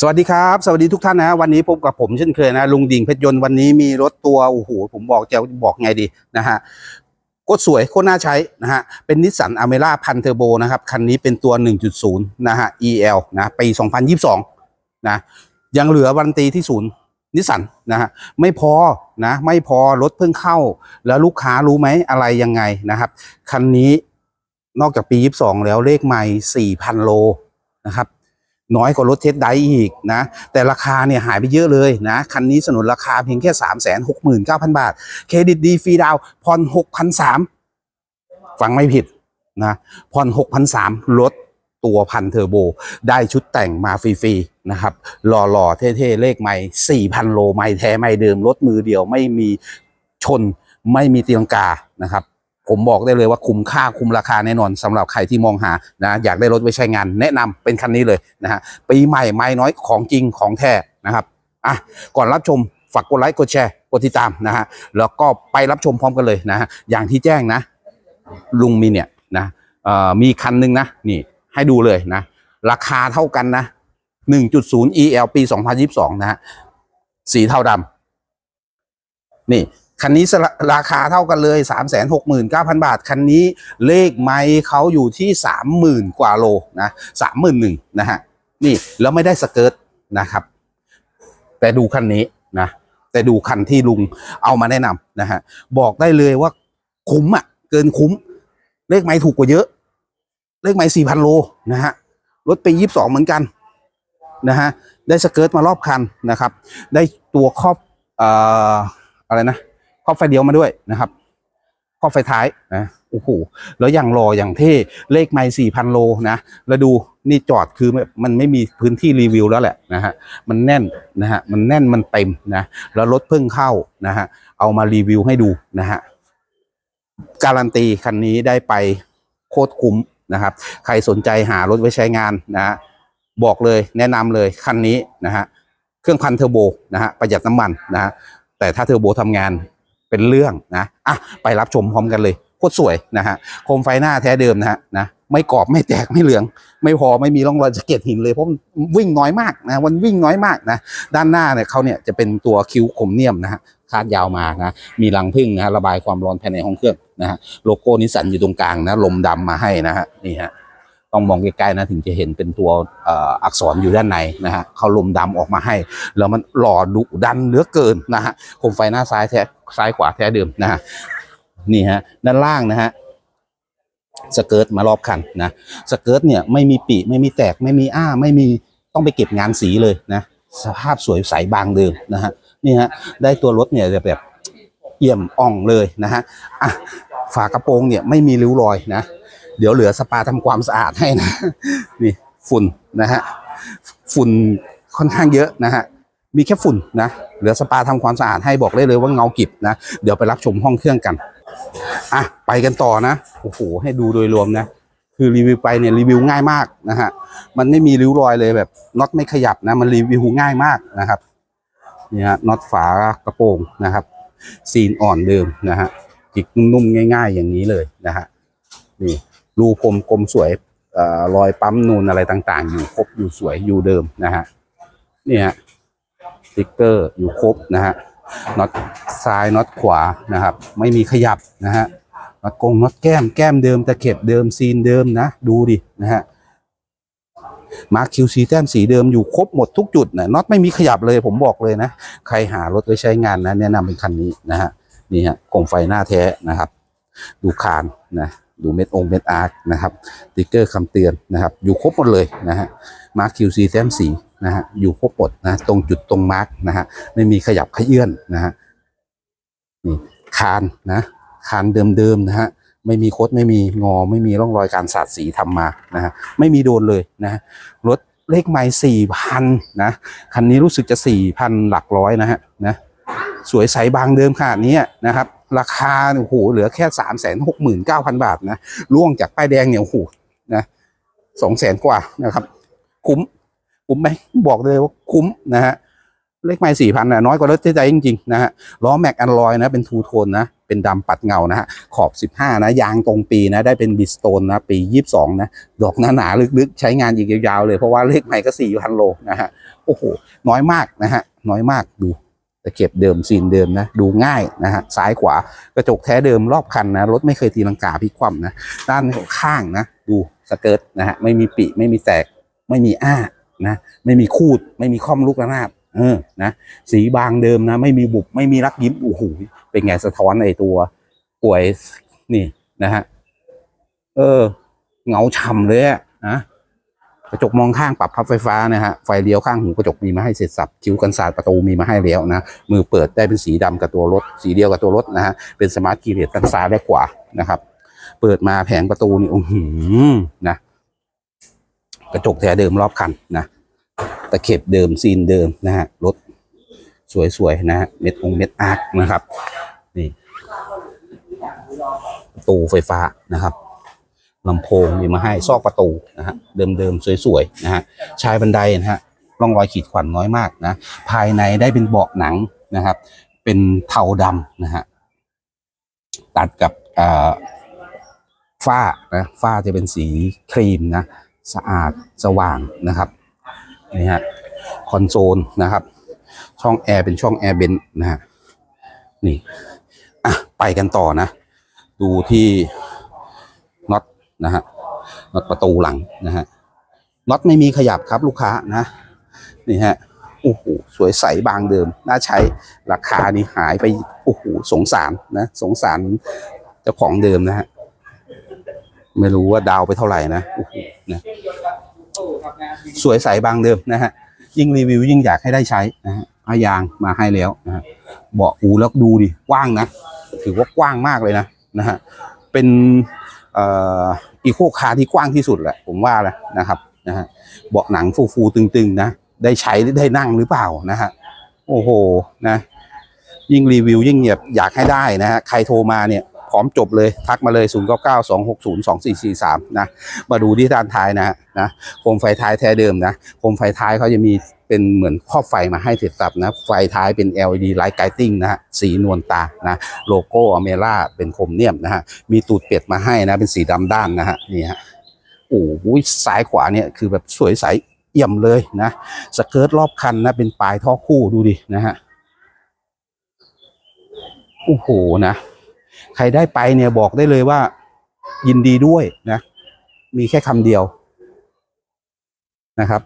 สวัสดีครับ สวัสดีทุกท่านนะ วันนี้พบกับผมเช่นเคยนะ ลุงดิ่งเพชรยนต์วันนี้มีรถตัวโอ้โหผมบอกจะบอกไงดีนะฮะโคตรสวยโคตรน่าใช้นะฮะเป็นนิสสันอเมร่าพันเทอร์โบนะครับ คันนี้เป็นตัว 1.0 นะฮะ EL นะปี 2022 นะยังเหลือวารันตีที่ศูนย์นิสสันนะฮะไม่พอนะไม่พอรถเพิ่งเข้า แล้วลูกค้ารู้ไหมอะไรยังไงนะครับ คันนี้นอกจากปี 22 แล้วเลขใหม่ 4,000 โลนะครับ น้อยกว่ารถเทสไดอีกนะ แต่ราคาเนี่ยหายไปเยอะเลยนะ คันนี้สนุนราคาเพียงแค่ 3 6 9 0 0 0 บาท เครดิตดีฟรีดาวน์ผ่อน6,300ฟังไม่ผิดนะผ่อน6,300ลดตัวพันเทอร์โบ ได้ชุดแต่งมาฟรีๆนะครับหล่อๆ เท่ๆ เลขไม่4,000 โลไม่แท้ไม่เดิม รถมือเดียวไม่มีชนไม่มีเตีลังกานะครับ ผมบอกได้เลยว่าคุ้มค่าคุ้มราคาแน่นอนสำหรับใครที่มองหานะอยากได้รถไว้ใช้งาน แนะนำเป็นคันนี้เลยนะฮะปีใหม่ไม่น้อยของจริงของแท้นะครับอะก่อนรับชมฝากกดไลค์กดแชร์กดติดตามนะฮะแล้วก็ไปรับชมพร้อมกันเลยนะฮะอย่างที่แจ้งนะ ลุงมีเนี่ยนะเอ่อมีคันหนึ่งนะนี่ให้ดูเลยนะ ราคาเท่ากันนะ 1.0 EL ปี 2022 นะฮะสีเทาดำนี่ คันนี้ราคาเท่ากันเลย 3 6 9 0 0 0 บาท คันนี้เลขไม้เขาอยู่ที่ 30,000 กว่าโลนะ31,000นะฮะ นี่แล้วไม่ได้สเกิร์ตนะครับ แต่ดูคันนี้นะ แต่ดูคันที่ลุงเอามาแนะนำนะฮะ บอกได้เลยว่าคุ้มอะ เกินคุ้ม เลขไม้ถูกกว่าเยอะ เลขไม้4,000 โลนะฮะ รถไป 22 เหมือนกันนะฮะ ได้สเกิร์ตมารอบคันนะครับ ได้ตัวครอบ เอ่อ อะไรนะ ครอบไฟเดียวมาด้วยนะครับครอบไฟท้ายนะโอ้โหแล้วอย่างรออย่างเท่เลขไม่สี่พันโลนะแล้วดูนี่จอดคือมันไม่มีพื้นที่รีวิวแล้วแหละนะฮะมันแน่นนะฮะมันแน่นมันเต็มนะแล้วรถเพิ่งเข้านะฮะเอามารีวิวให้ดูนะฮะการันตีคันนี้ได้ไปโคตรคุ้มนะครับ ใครสนใจหารถไว้ใช้งานนะฮะบอกเลยแนะนำเลยคันนี้นะฮะเครื่องพันเทอร์โบนะฮะประหยัดน้ำมันนะฮะแต่ถ้าเทอร์โบทำงาน เป็นเรื่องนะอะไปรับชมพร้อมกันเลยโคตรสวยนะฮะโคมไฟหน้าแท้เดิมนะฮะนะไม่กรอบไม่แตกไม่เหลือง ไม่พอไม่มีร่องรอยสะเก็ดหินเลยเพราะมันวิ่งน้อยมากนะมันวิ่งน้อยมากนะด้านหน้าเนี่ยเขาเนี่ยจะเป็นตัวคิ้วคมเนียมนะฮะคาดยาวมานะมีรังผึ้งนะฮะระบายความร้อนภายในห้องเครื่องนะฮะโลโก้นิสสันอยู่ตรงกลางนะลมดำมาให้นะฮะนี่ฮะ ต้องมองใกล้ๆนะถึงจะเห็นเป็นตัวอักษรอยู่ด้านในนะฮะเขาลมดำออกมาให้ แล้วมันหล่อดุดันเหลือเกินนะฮะโคมไฟหน้าซ้ายแท้ซ้ายขวาแท้เดิมนะฮะนี่ฮะด้านล่างนะฮะสเกิร์ตมารอบคันนะสเกิร์ตเนี่ยไม่มีปีไม่มีแตกไม่มีอ้าไม่มีต้องไปเก็บงานสีเลยนะสภาพสวยใสบางเดิมนะฮะนี่ฮะได้ตัวรถเนี่ยแบบแบบเอี่ยมอ่องเลยนะฮะอะฝากระโปรงเนี่ยไม่มีริ้วรอยนะ เดี๋ยวเหลือสปาทำความสะอาดให้นะนี่ฝุ่นนะฮะฝุ่นค่อนข้างเยอะนะฮะมีแค่ฝุ่นนะเหลือสปาทำความสะอาดให้บอกได้เลยว่าเงากิบนะเดี๋ยวไปรับชมห้องเครื่องกันอะไปกันต่อนะโอ้โหให้ดูโดยรวมนะคือรีวิวไปเนี่ยรีวิวง่ายมากนะฮะมันไม่มีริ้วรอยเลยแบบน็อตไม่ขยับนะมันรีวิวง่ายมากนะครับนี่ฮะน็อตฝากระโปรงนะครับ ซีนอ่อนเดิมนะฮะจิกนุ่มๆง่าย ๆ อย่างนี้เลยนะฮะนี่ รูพรมกลมสวยอรอยปั๊มนูนอะไรต่าง ๆ อยู่ครบอยู่สวยอยู่เดิมนะฮะนี่ฮะสติ๊กเกอร์อยู่ครบนะฮะน็อตซ้ายน็อตขวานะครับ ไม่มีขยับนะฮะน็อตกงน็อตแก้มแก้มเดิมตะเข็บเดิมซีนเดิมนะ ดูดินะฮะมาร์คิวซีแต้มสีเดิมอยู่ครบหมดทุกจุดนะน็อตไม่มีขยับเลยผมบอกเลยนะ ใครหารถไว้ใช้งานนะแนะนำเป็นคันนี้นะฮะนี่ฮะโคมไฟหน้าแท้นะครับ ดูคานนะ ดูเม็ดองเม็ดอาร์คนะครับติ๊กเกอร์คำเตือนนะครับ อยู่ครบหมดเลยนะฮะมาร์คคิวซีแซมสีนะฮะอยู่ครบหมดนะตรงจุดตรงมาร์กนะฮะไม่มีขยับขยื่นนะฮะนี่คานนะคานเดิมๆนะฮะไม่มีคดไม่มีงอไม่มีร่องรอยการสาดสีทำมานะฮะไม่มีโดนเลยนะฮะรถเลขไม้สี่พันนะคันนี้รู้สึกจะสี่พันหลักร้อยนะฮะนะสวยใสบางเดิมขนาดนี้นะครับ ราคาโอ้โหเหลือแค่สามแสนหกหมื่นเก้าพันบาทนะล่วงจากป้ายแดงเนี่ยโอ้โหนะสองแสนกว่านะครับ คุ้ม คุ้มไหมบอกเลยว่าคุ้มนะฮะเลขไม่สี่พันนะน้อยกว่ารถที่ใจจริงๆนะฮะล้อแม็กอันลอยนะเป็นทูโทนนะเป็นดำปัดเงานะฮะขอบ 15 นะ ยางตรงปีนะ ได้เป็นบิสโตนนะ ปี 22 นะ ดอกหนาๆลึกๆ ใช้งานอีกยาวๆเลย เพราะว่าเลขใหม่ก็ 4,000 โลนะฮะ โอ้โห น้อยมากนะฮะ น้อยมากดูะเข็บเดิมซีนเดิมนะดูง่ายนะฮะซ้ายขวากระจกแท้เดิมรอบคันนะรถไม่เคยตีลังกาพลิกคว่ำนะด้านข้างนะดูสเกิร์ตนะฮะไม่มีปีไม่มีแตกไม่มีอ้านะไม่มีคูด ไม่มีค่อมลูกระนาบเออนะสีบางเดิมนะ ไม่มีบุบไม่มีรักยิ้มโอ้โหเป็นไงสะท้อนไอตัวป่วยนี่นะฮะเออเงาฉ่ำเลยอะนะ กระจกมองข้างปรับพับไฟฟ้านะฮะไฟเลี้ยวข้างหูกระจกมีมาให้เสร็จสับคิ้วกันศาสตร์ประตูมีมาให้แล้วนะมือเปิดได้เป็นสีดำกับตัวรถ สีเดียวกับตัวรถนะฮะเป็นสมาร์ทคีย์เลสทั้งซ้ายและขวานะครับ เปิดมาแผงประตูนี่โอ้โหนะกระจกแท้เดิมรอบคันนะตะเข็บเดิมซีนเดิมนะฮะรถสวยๆนะฮะเม็ดองเม็ดอาร์คนะครับนี่ประตูไฟฟ้านะครับ ลำโพงมีมาให้ซอกประตูนะฮะเดิมๆสวยๆนะฮะชายบันไดนะฮะร่องรอยขีดข่วนน้อยมากนะภายในได้เป็นเบาะหนังนะครับ เป็นเทาดำนะฮะตัดกับอ่าฝ้านะฝ้าจะเป็นสีครีมนะสะอาดสว่างนะครับนี่ฮะคอนโซลนะครับ ช่องแอร์เป็นช่องแอร์เบนนะฮะนี่อะไปกันต่อนะ ดูที่ นะฮะน็อตประตูหลังนะฮะน็อตไม่มีขยับครับลูกค้านะนี่ฮะโอ้โหสวยใสบางเดิม น่าใช้ราคานี่หายไปโอ้โหสงสารนะสงสารเจ้าของเดิมนะฮะไม่รู้ว่าดาวไปเท่าไหร่นะโอ้โหนะสวยใสบางเดิมนะฮะยิ่งรีวิวยิ่งอยากให้ได้ใช้นะฮะอายางมาให้แล้วนะฮะเบาะอูแล้วดูดิกว้างนะ ถือว่ากว้างมากเลยนะนะฮะเป็น อีโคคาร์ที่กว้างที่สุดแหละผมว่าแหละนะครับนะฮะเบาะหนังฟูๆตึงๆนะได้ใช้ได้นั่งหรือเปล่านะฮะโอ้โหนะยิ่งรีวิวยิ่งแบบอยากให้ได้นะฮะใครโทรมาเนี่ยพร้อมจบเลยทักมาเลย 0 9 9 2 6 0 2 4 4 3 นะ มาดูที่ด้านท้ายนะฮะนะโคมไฟท้ายแท้เดิมนะโคมไฟท้ายเขาจะมี เป็นเหมือนครอไฟมาให้เสร็จสับนะ ไฟท้ายเป็น LED Light Guiding นะฮะ สีนวลตา นะ โลโก้อเมร่าเป็นโครเมียมนะฮะ มีตูดเป็ดมาให้นะ เป็นสีดำด้านนะฮะ นี่ฮะ โอ้โหซ้ายขวาเนี่ยคือแบบสวยใสเอี่ยมเลยนะ สเกิร์ตรอบคันนะ เป็นปลายท่อคู่ดูดินะฮะ โอ้โหนะ ใครได้ไปเนี่ยบอกได้เลยว่า ยินดีด้วยนะ มีแค่คำเดียวนะครับ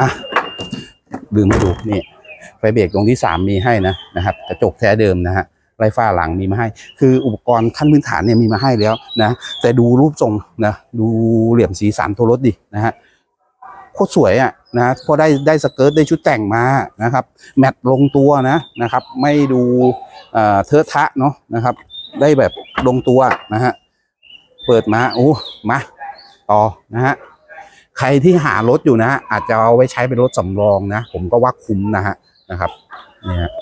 อะ ลืมมาดูนี่ไฟเบรกตรงที่สามมีให้นะนะครับกระจกแท้เดิมนะฮะไร้ฝ้าหลังมีมาให้ คืออุปกรณ์ขั้นพื้นฐานเนี่ยมีมาให้แล้วนะ แต่ดูรูปทรงนะ ดูเหลี่ยมสีสันตัวรถดินะฮะ โคตรสวยอะนะพอได้ได้สเกิร์ตได้ชุดแต่งมานะครับ แมทลงตัวนะนะครับ ไม่ดูเอ่อเทอะทะเนาะนะครับ ได้แบบลงตัวนะฮะ เปิดมาโอ้มา ต่อนะฮะ ใครที่หารถอยู่นะอาจจะเอาไว้ใช้เป็นรถสำรองนะ ผมก็ว่าคุ้มนะฮะนะครับนี่ฮะ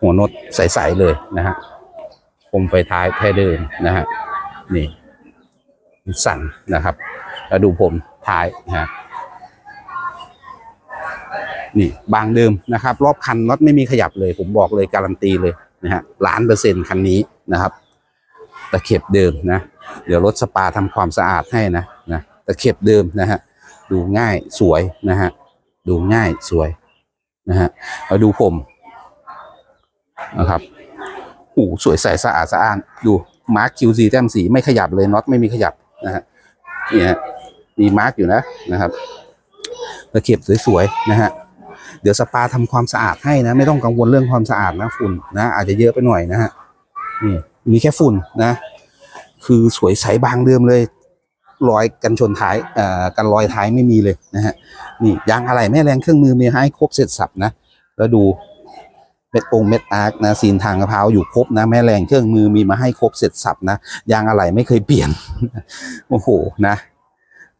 หัวรถใสๆเลยนะฮะคมไฟท้ายแท้เดิมนะฮะนี่สั่นนะครับ แล้วดูผมท้ายนะฮะนี่บางเดิมนะครับ รอบคันน็อตไม่มีขยับเลย ผมบอกเลยการันตีเลยนะฮะล้านเปอร์เซ็นต์คันนี้นะครับตะเข็บเดิมนะ เดี๋ยวรถสปาทำความสะอาดให้นะ ตะเข็บเดิมนะฮะดูง่ายสวยนะฮะดูง่ายสวยนะฮะมาดูผมนะครับหูสวยใสสะอาดสะอ้าน ดูมาร์คคิวซีแต้มสีไม่ขยับเลยน็อตไม่มีขยับนะฮะนี่ฮะมีมาร์คอยู่นะนะครับตะเข็บสวยๆนะฮะเดี๋ยวสปาทำความสะอาดให้นะ ไม่ต้องกังวลเรื่องความสะอาดนะฝุ่นนะอาจจะเยอะไปหน่อยนะฮะนี่มีแค่ฝุ่นนะ คือสวยใสบางเดิมเลย รอยกันชนท้ายเอ่อกันรอยท้ายไม่มีเลยนะฮะนี่ยางอะไรแม่แรงเครื่องมือมีให้ครบเสร็จสับนะแล้วดูเม็ดองเม็ดอาร์คนะซีนทางกระเพราอยู่ครบนะแม่แรงเครื่องมือมีมาให้ครบเสร็จสับนะยางอะไรไม่เคยเปลี่ยนโอ้โหนะ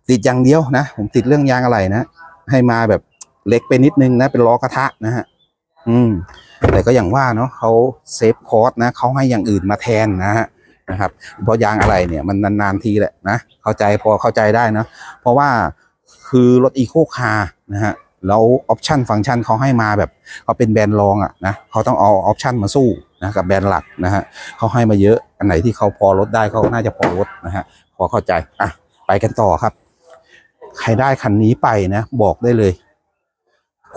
ติดอย่างเดียวนะ ผมติดเรื่องยางอะไรนะให้มาแบบเล็กไปนิดนึงนะ เป็นล้อกระทะนะฮะอืมแต่ก็อย่างว่าเนาะเขาเซฟคอร์สนะเขาให้อย่างอื่นมาแทนนะฮะ นะครับ เพราะยางอะไรเนี่ยมันนานๆทีแหละนะเข้าใจพอเข้าใจได้นะเพราะว่าคือรถอีโคคาร์นะฮะแล้วออปชันฟังก์ชันเขาให้มาแบบเขาเป็นแบรนด์รองอะนะเขาต้องเอาออปชันมาสู้นะกับแบรนด์หลักนะฮะเขาให้มาเยอะอันไหนที่เขาพอลดได้เขาน่าจะพอลดนะฮะพอเข้าใจอะไปกันต่อครับ ใครได้คันนี้ไปนะ บอกได้เลย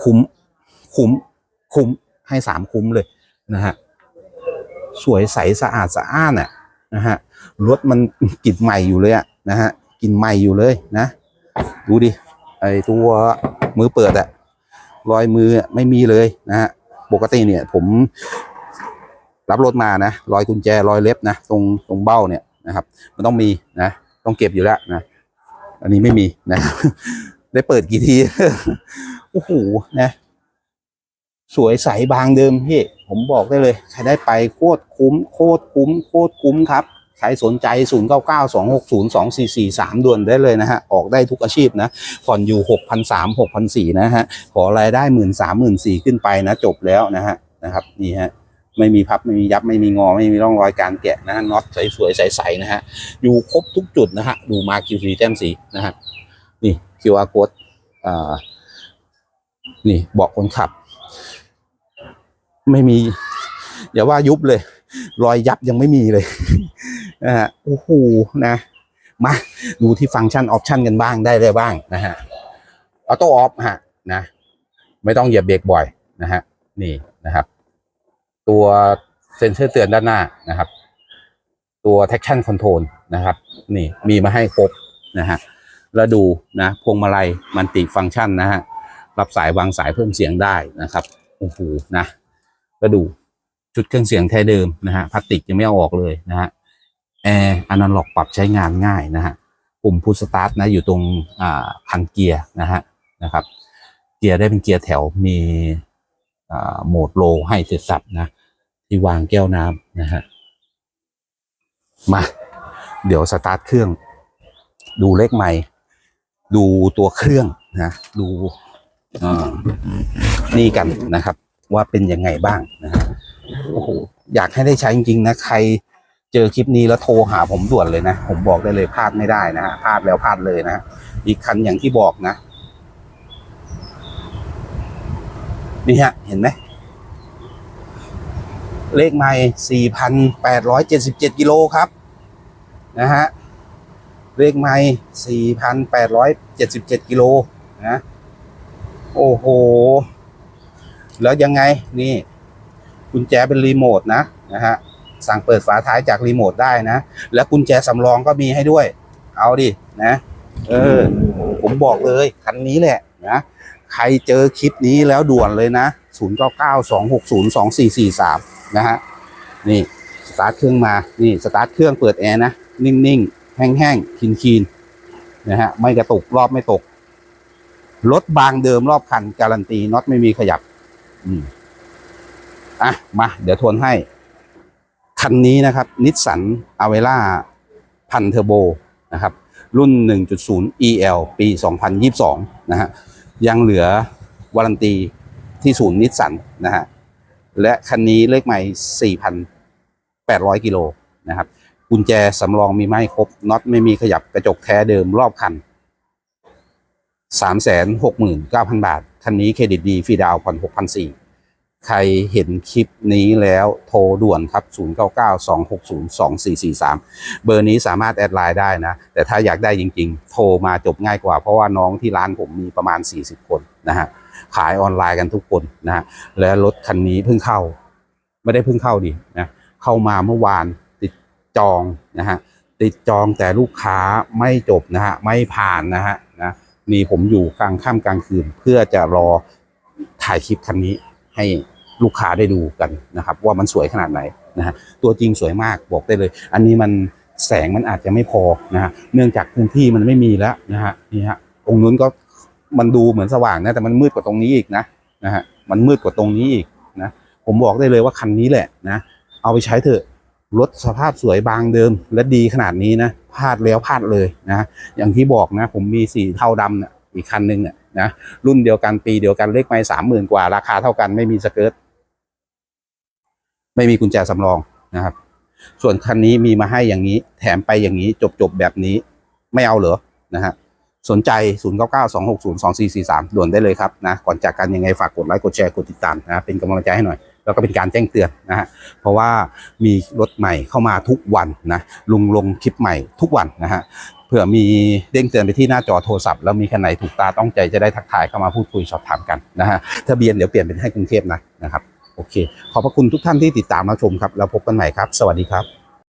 คุ้มคุ้มคุ้มให้สามคุ้มเลยนะฮะสวยใสสะอาดสะอ้านอะ นะฮะรถมันกลิ่นใหม่อยู่เลยอะนะฮะกลิ่นใหม่อยู่เลยนะ ดูดิไอตัวมือเปิดอะรอยมือไม่มีเลยนะฮะปกติเนี่ยผมรับรถมานะรอยกุญแจรอยเล็บนะตรงตรงเบ้าเนี่ยนะครับ มันต้องมีนะ ต้องเก็บอยู่แล้วนะ อันนี้ไม่มีนะ ได้เปิดกี่ที โอ้โหนะ สวยใสบางเดิมพี่ ผมบอกได้เลยใครได้ไปโคตรคุ้มโคตรคุ้มโคตรคุ้มครับใครสนใจ 0 9 9 2 6 0 2 4 4 3 ด่วนได้เลยนะฮะ ออกได้ทุกอาชีพนะ ผ่อนอยู่ 6,300 6,400 นะฮะ ขอรายได้หมื่นสามหมื่นสี่ขึ้นไปนะ จบแล้วนะฮะ นะครับ นี่ฮะ ไม่มีพับ ไม่มียับ ไม่มีงอ ไม่มีร่องรอยการแกะนะฮะ น็อตสวยๆใสๆนะฮะ อยู่ครบทุกจุดนะฮะ ดูมา Q3 แต้มสีนะฮะ นี่ QR code อ่า นี่บอกคนขับ ไม่มีอย่าว่ายุบเลย รอยยับยังไม่มีเลยนะฮะโอ้โหนะมาดูที่ฟังก์ชันออปชันกันบ้างได้เลยบ้างนะฮะออโต้ออฟฮะนะ ไม่ต้องเหยียบเบรกบ่อยนะฮะนี่นะครับ ตัวเซ็นเซอร์เตือนด้านหน้านะครับ ตัว traction control นะครับ นี่มีมาให้ครบนะฮะแล้วดูนะพวงมาลัยมันติฟังก์ชันนะฮะรับสายวางสายเพิ่มเสียงได้นะครับโอ้โหนะ ก็ดูชุดเครื่องเสียงแท้เดิมนะฮะพลาสติกยังไม่เอาออกเลยนะฮะแอร์อนาล็อกปรับใช้งานง่ายนะฮะปุ่มพุชสตาร์ทนะอยู่ตรงอ่าคันเกียร์นะฮะนะครับเกียร์ได้เป็นเกียร์แถวมีอ่าโหมดโลให้เสร็จสับนะที่วางแก้วน้ำนะฮะมา เดี๋ยวสตาร์ทเครื่อง ดูเลขใหม่ ดูตัวเครื่องนะ ดูอ่านี่กันนะครับ ว่าเป็นยังไงบ้างนะฮะโอ้โหอยากให้ได้ใช้จริงๆนะใครเจอคลิปนี้แล้วโทรหาผมด่วนเลยนะ ผมบอกได้เลยพลาดไม่ได้นะฮะพลาดแล้วพลาดเลยนะอีกคันอย่างที่บอกนะนี่ฮะเห็นไหมเลขใหม่4,877กิโลครับนะฮะเลขใหม่4,877กิโลนะโอ้โห แล้วยังไงนี่กุญแจเป็นรีโมทนะนะฮะสั่งเปิดฝาท้ายจากรีโมทได้นะ แล้วกุญแจสำรองก็มีให้ด้วย เอาดินะ เออ ผมบอกเลยคันนี้แหละนะใครเจอคลิปนี้แล้วด่วนเลยนะ0 9 9 2 6 0 2 4 4 3 นะฮะ นี่ สตาร์ทเครื่องมา นี่สตาร์ทเครื่องเปิดแอร์นะ นิ่งๆ แห้งๆคีนๆ นะฮะ ไม่กระตุกรอบไม่ตก รถบางเดิมรอบคัน การันตีน็อตไม่มีขยับ อืมอะมา เดี๋ยวทวนให้ คันนี้นะครับนิสสันอเวล่าพันเทอร์โบนะครับ รุ่น 1.0 EL ปี 2022 นะฮะยังเหลือวารันตีที่ศูนย์นิสสันนะฮะและคันนี้เลขใหม่ 4,800 กิโลนะครับกุญแจสำรองมีไม่ครบน็อตไม่มีขยับกระจกแท้เดิมรอบคัน 369,000บาท คันนี้เครดิตดีฟรีดาวน์ผ่อน6,400ใครเห็นคลิปนี้แล้วโทรด่วนครับ 0992602443 เบอร์นี้สามารถแอดไลน์ได้นะ แต่ถ้าอยากได้จริงๆ โทรมาจบง่ายกว่า เพราะว่าน้องที่ร้านผมมีประมาณ 40 คนนะฮะ ขายออนไลน์กันทุกคนนะฮะ และรถคันนี้เพิ่งเข้า ไม่ได้เพิ่งเข้าดินะ เข้ามาเมื่อวานติดจองนะฮะ ติดจองแต่ลูกค้าไม่จบนะฮะ ไม่ผ่านนะฮะ นี่ผมอยู่กลางค่ำกลางคืน เพื่อจะรอถ่ายคลิปคันนี้ให้ลูกค้าได้ดูกันนะครับ ว่ามันสวยขนาดไหนนะฮะตัวจริงสวยมากบอกได้เลย อันนี้มันแสงมันอาจจะไม่พอนะฮะเนื่องจากพื้นที่มันไม่มีแล้วนะฮะนี่ฮะตรงนู้นก็มันดูเหมือนสว่างนะแต่มันมืดกว่าตรงนี้อีกนะนะฮะมันมืดกว่าตรงนี้อีกนะผมบอกได้เลยว่าคันนี้แหละนะเอาไปใช้เถอะ รถสภาพสวยบางเดิมและดีขนาดนี้นะพลาดแล้วพลาดเลยนะ อย่างที่บอกนะ ผมมีสีเทาดำนี่ยอีกคันหนึ่งเนี่ยนะรุ่นเดียวกันปีเดียวกันเลขไม่สามหมื่นกว่า ราคาเท่ากันไม่มีสเกิร์ตไม่มีกุญแจสำรองนะครับ ส่วนคันนี้มีมาให้อย่างนี้ แถมไปอย่างนี้จบจบๆแบบนี้ ไม่เอาเหรอนะฮะสนใจ 0 9 9 2 6 0 2 4 4 3 ด่วนได้เลยครับนะ ก่อนจากกันยังไงฝากกดไลค์ กดแชร์ กดติดตามนะ เป็นกำลังใจให้หน่อย แล้วก็เป็นการแจ้งเตือนนะฮะเพราะว่ามีรถใหม่เข้ามาทุกวันนะลุงลงคลิปใหม่ทุกวันนะฮะเผื่อมีเด้งเตือนไปที่หน้าจอโทรศัพท์แล้วมีคันไหนถูกตาต้องใจจะได้ทักทายเข้ามาพูดคุยสอบถามกันนะฮะทะเบียนเดี๋ยวเปลี่ยนเป็นให้กรุงเทพนะนะครับโอเค ขอบพระคุณทุกท่านที่ติดตามรับชมครับ แล้วพบกันใหม่ครับ สวัสดีครับ